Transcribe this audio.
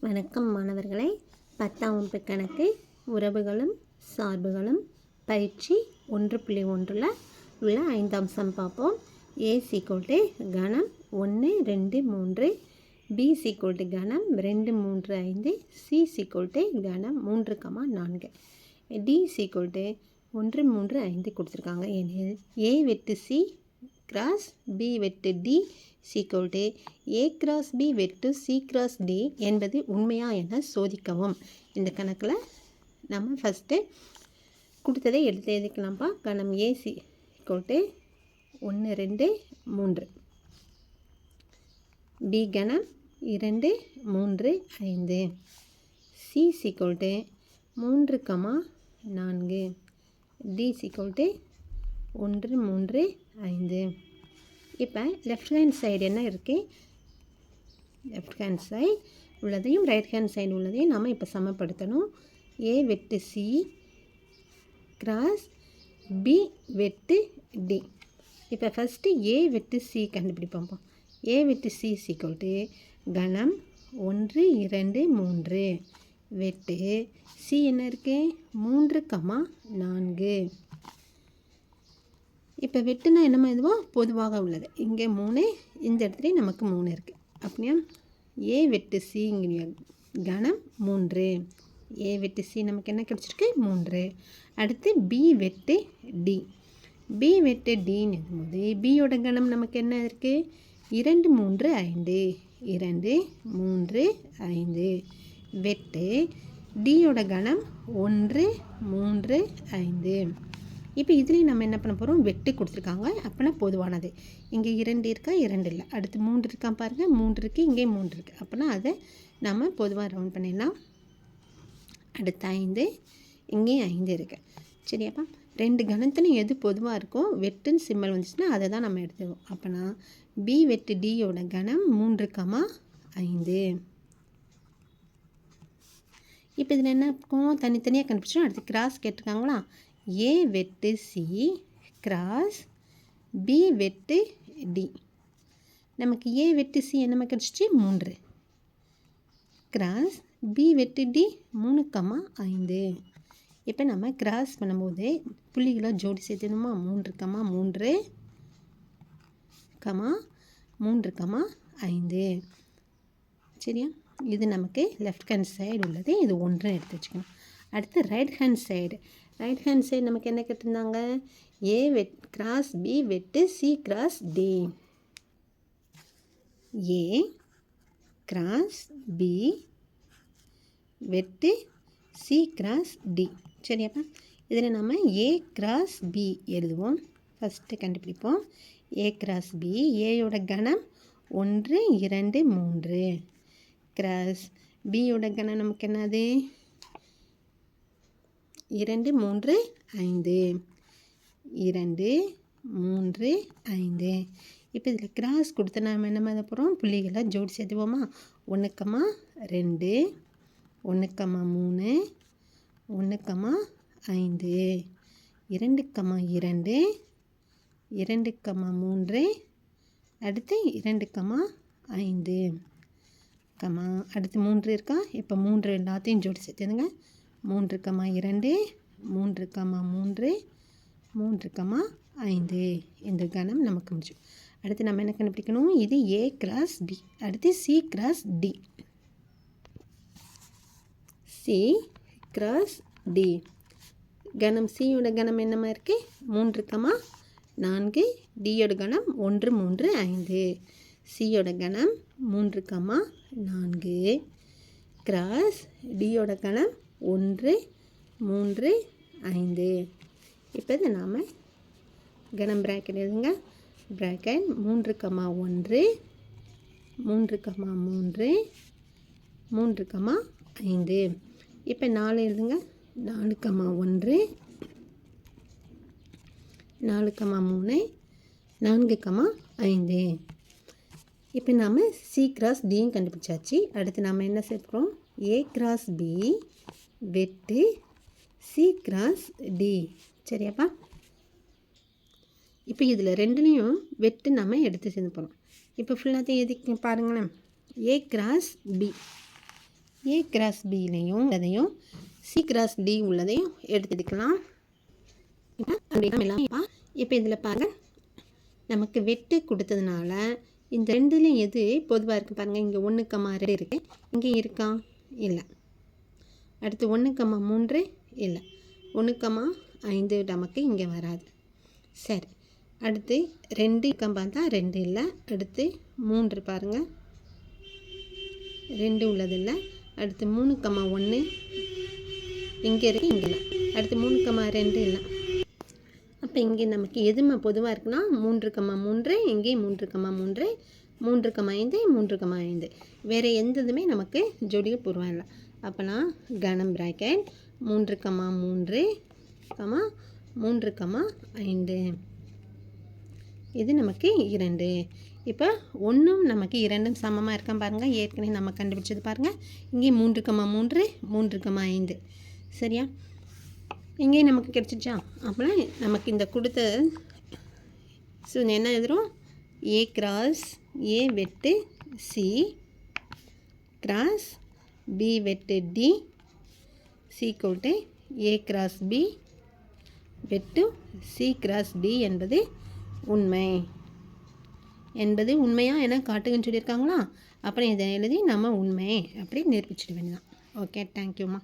வணக்கம் மாணவர்களே. பத்தாம் வகுப்பு கணக்கு உறவுகளும் சார்புகளும் பயிற்சி ஒன்று புள்ளி ஒன்றில் உள்ள ஐந்தாம்சம் பார்ப்போம். ஏ சீக்கோல்ட்டு கணம் ஒன்று ரெண்டு மூன்று. பி சீக்கோல்ட்டு கணம் ரெண்டு மூன்று ஐந்து. சி சீக்கோல்ட்டு கணம் மூன்று கமா நான்கு. டி சீக்கோல்ட்டு ஒன்று மூன்று ஐந்து கொடுத்துருக்காங்க. எனில் ஏ வெட்டு சி கிராஸ் பி வெட்டு D equal to A cross B வெட்டு சி கிராஸ் டி என்பது உண்மையா என சோதிக்கவும். இந்த கணக்கில் நம்ம ஃபஸ்ட்டு கொடுத்ததை எடுத்து எழுதிக்கலாம்ப்பா. கணம் ஏ சி ஒன்று ரெண்டு மூன்று. பி கணம் இரண்டு மூன்று ஐந்து. சி சீக்வல் மூன்று கமா நான்கு. டி சீக்வல் ஒன்று மூன்று ஐந்து. இப்போ லெஃப்ட் ஹேண்ட் சைடு என்ன இருக்குது லெஃப்ட் ஹேண்ட் சைடு உள்ளதையும் ரைட் ஹேண்ட் சைடு உள்ளதையும் நம்ம இப்போ சமப்படுத்தணும். ஏ வெட்டு சி கிராஸ் பி வெட்டு டி இப்போ ஃபஸ்ட்டு ஏ வெட்டு சி கண்டுபிடிப்போம். ஏ வெட்டு சி சீக்கோல்ட்டு கணம் ஒன்று இரண்டு மூன்று. வெட்டு சி என்ன இருக்குது மூன்று கமா நான்கு. இப்போ வெட்டுனா என்னமோ இதுவோ? பொதுவாக உள்ளது. இங்கே மூணு இந்த இடத்துலையும் நமக்கு மூணு இருக்குது அப்படியா? ஏ வெட்டு சிங்கிற கணம் மூன்று. ஏ வெட்டு சி நமக்கு என்ன கிடச்சிருக்கு? மூன்று. அடுத்து பி வெட்டு டி பி வெட்டு டின்னு போது பியோட கணம் நமக்கு என்ன இருக்குது இரண்டு மூன்று ஐந்து. இரண்டு மூன்று ஐந்து. வெட்டு டியோட கணம் ஒன்று மூன்று ஐந்து. இப்போ இதுலேயும் நம்ம என்ன பண்ண போகிறோம் வெட்டி கொடுத்துருக்காங்க. அப்போனா பொதுவானது. இங்கே இரண்டு இருக்கா? இரண்டு இல்லை. அடுத்து மூன்று இருக்கா பாருங்கள் மூன்று இருக்குது இங்கே மூன்று இருக்குது அப்போனா அதை நம்ம பொதுவாக ரவுண்ட் பண்ணிடலாம். அடுத்து ஐந்து. இங்கேயும் ஐந்து இருக்குது சரியாப்பா? ரெண்டு கணத்துலையும் எது பொதுவாக இருக்கோ வெட்டுன்னு சிம்மல் வந்துச்சுன்னா அதை தான் நம்ம எடுத்துக்கோம் அப்போனா பி வெட்டு டியோட கணம் மூன்று கமா ஐந்து. இப்போ இதில் என்ன இருக்கும் தனித்தனியாக கண்டுபிடிச்சோம். அடுத்து கிராஸ் கேட்டிருக்காங்களா? ஏ வெட்டு சி கிராஸ் பி வெட்டு டி. நமக்கு ஏ வெட்டு சி என்ன கிடச்சிச்சு? மூன்று. கிராஸ் பி வெட்டு டி மூணு கம்மா ஐந்து. இப்போ நம்ம கிராஸ் பண்ணும்போது புள்ளிகளை ஜோடி சேர்த்துணுமா? மூன்று கம்மா மூன்று கமா மூன்று கமா ஐந்து. சரியா? இது நமக்கு லெஃப்ட் ஹேண்ட் சைடு உள்ளது. இது ஒன்று எடுத்து வச்சுக்கணும். அடுத்து right hand side right hand side நமக்கு என்ன கேட்டிருந்தாங்க? ஏ வெட் கிராஸ் பி வெட்டு C cross D A cross B வெட்டு சி கிராஸ் டி சரியாப்பா? இதில் நம்ம ஏ கிராஸ் பி எழுதுவோம். ஃபஸ்ட்டு கண்டுபிடிப்போம். ஏ கிராஸ் பி ஏயோட கணம் ஒன்று இரண்டு மூன்று. கிராஸ் பியோட கணம் நமக்கு என்னது? இரண்டு மூன்று ஐந்து. இரண்டு மூன்று ஐந்து. இப்போ இதில் கிராஸ் கொடுத்து நாம் என்ன பண்ண போகிறோம் புள்ளிகளை ஜோடி சேர்த்துவோமா ஒன்றுக்கம்மா ரெண்டு ஒன்றுக்கம்மா மூணு ஒன்றுக்கம்மா ஐந்து. இரண்டுக்கம்மா இரண்டு இரண்டுக்கம்மா மூன்று அடுத்து இரண்டுக்கம்மா ஐந்து. கம்மா அடுத்து மூன்று இருக்கா? இப்போ மூன்று எல்லாத்தையும் ஜோடி சேர்த்துதுங்க மூன்று கமா இரண்டு மூன்று கமா மூன்று மூன்று கமா ஐந்து இந்த கணம் நமக்கு முடியும். அடுத்து நம்ம என்ன கண்டுபிடிக்கணும்? இது ஏ கிராஸ் டி அடுத்து C cross D C cross D கணம் சியோட கணம் என்னமா இருக்குது மூன்று கமா நான்கு டியோட கணம் ஒன்று மூன்று ஐந்து. சியோட கணம் மூன்று கமா நான்கு கிராஸ் டியோட கணம் ஒன்று மூன்று ஐந்து. இப்போ இதை நாம் கனம் பிராக்கெட் எழுதுங்க. பிராக்கெட் மூன்று கமா ஒன்று மூன்று கமா மூன்று மூன்று கமா ஐந்து. இப்போ நாலு எழுதுங்க. நாலு கமா ஒன்று நாலு கமா மூணு நான்கு கமா ஐந்து. இப்போ நாம் சி கிராஸ் டியும் கண்டுபிடிச்சாச்சு. அடுத்து நாம் என்ன சேர்க்குறோம் ஏ கிராஸ் பி வெட்டு. சி கிராஸ் டி சரியாப்பா? இப்போ இதில் ரெண்டுலேயும் வெட்டு நம்ம எடுத்து சேர்ந்து போகிறோம் இப்போ ஃபுல்லாத்தையும் எதுக்கு பாருங்களேன். A cross B A cross பிலையும் உள்ளதையும் சி கிராஸ் டி உள்ளதையும் எடுத்துக்கலாம் இப்போ அப்படின்னா இப்போ இதில் பாருங்கள் நமக்கு வெட்டு கொடுத்ததுனால இந்த ரெண்டுலேயும் எது பொதுவாக இருக்குது பாருங்கள் இங்கே ஒன்று கம்மா ரெண்டு இருக்குது இங்கே இருக்கா? இல்லை. அடுத்து ஒன்று கம்மா மூன்று இல்லை. ஒன்று கம்மா ஐந்து நமக்கு இங்கே வராது. சரி. அடுத்து ரெண்டு கம்பா தான் ரெண்டு இல்லை. அடுத்து மூன்று பாருங்கள் ரெண்டு உள்ளது இல்லை. அடுத்து மூணு கம்மா ஒன்று இங்கே இருக்குது இங்கே இல்லை. அடுத்து மூணு கம்மா ரெண்டு இல்லை. அப்போ இங்கே நமக்கு எதுமா பொதுவாக இருக்குன்னா மூன்று கம்மா மூன்று இங்கேயும் மூன்று கம்மா மூன்று மூன்று கம்மா ஐந்து மூன்று கம்மா ஐந்து. வேறு எந்த இதுவுமே நமக்கு ஜோடிகள் பூர்வம் இல்லை. அப்போனா கனம் ப்ராக்கெட் மூன்று கம்மா மூன்று கம்மா மூன்று கமா ஐந்து. இது நமக்கு இரண்டு. இப்போ ஒன்றும் நமக்கு இரண்டும் சமமாக இருக்கான் பாருங்கள் ஏற்கனவே நம்ம கண்டுபிடிச்சது பாருங்கள் இங்கே மூன்று கமா மூன்று மூன்று கமா ஐந்து. சரியா? இங்கே நமக்கு கிடச்சிச்சா? அப்புறம் நமக்கு இந்த கொடுத்த ஸோ என்ன எழுதுறோம்? ஏ கிராஸ் ஏ வெட்டு சி கிராஸ் பி வெட்டு டி சி கோட்டு ஏ கிராஸ் பி வெட்டு சி கிராஸ் டி என்பது உண்மை. என்பது உண்மையாக என காட்டுங்கன்னு சொல்லியிருக்காங்களா? அப்புறம் இதை எழுதி நம்ம உண்மை அப்படி நிரூபிச்சிட வேண்டியதான் ஓகே தேங்க்யூம்மா